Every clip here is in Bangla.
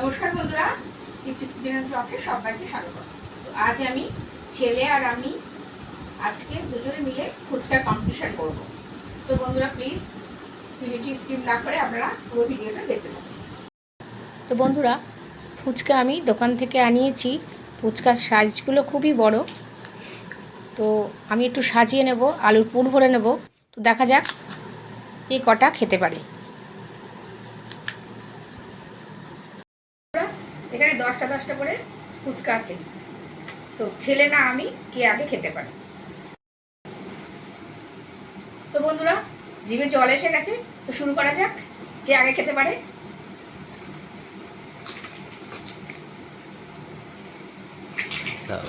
নমস্কার বন্ধুরা কিচেন ব্লগে সবাইকে স্বাগত। তো আজ আমি ছেলে আর আমি আজকে দুজনে মিলে ফুচকার কম্পিটিশন করব। তো বন্ধুরা প্লিজ ভিডিওটি স্কিপ না করে আপনারা পুরো ভিডিওটা দেখতে থাকুন। তো বন্ধুরা, ফুচকা আমি দোকান থেকে আনিয়েছি। ফুচকার সাইজগুলো খুবই বড়। তো আমি একটু সাজিয়ে নেব, আলুর পুর ভরে নেব। তো দেখা যাক কে কটা খেতে পারে। এখানে দশটা দশটা করে ফুচকা আছে। তো ছেলে না আমি, কে আগে খেতে পারে। তো বন্ধুরা, জিভে জল এসে গেছে, তো শুরু করা যাক, কে আগে খেতে পারে। দাও।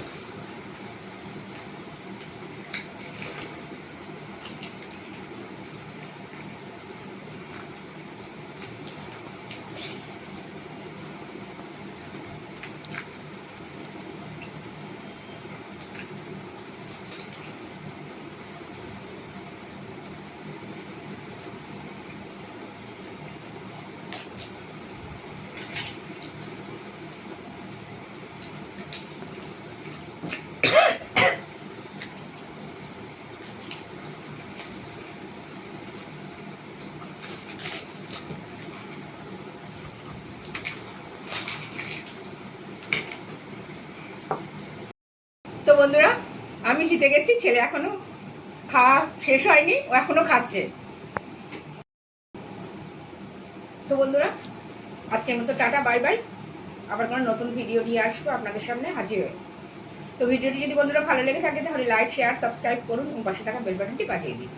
তো বন্ধুরা, আমি জিতে গেছি, ছেলে এখনও খাওয়া শেষ হয়নি, ও এখনও খাচ্ছে। তো বন্ধুরা, আজকের মতো টাটা, বাই বাই। আবার কোনো নতুন ভিডিও নিয়ে আসব আপনাদের সামনে হাজির হয়ে। তো ভিডিওটি যদি বন্ধুরা ভালো লেগে থাকে, তাহলে লাইক শেয়ার সাবস্ক্রাইব করুন এবং পাশে থাকা বেল বাটনটি বাজিয়ে দিন।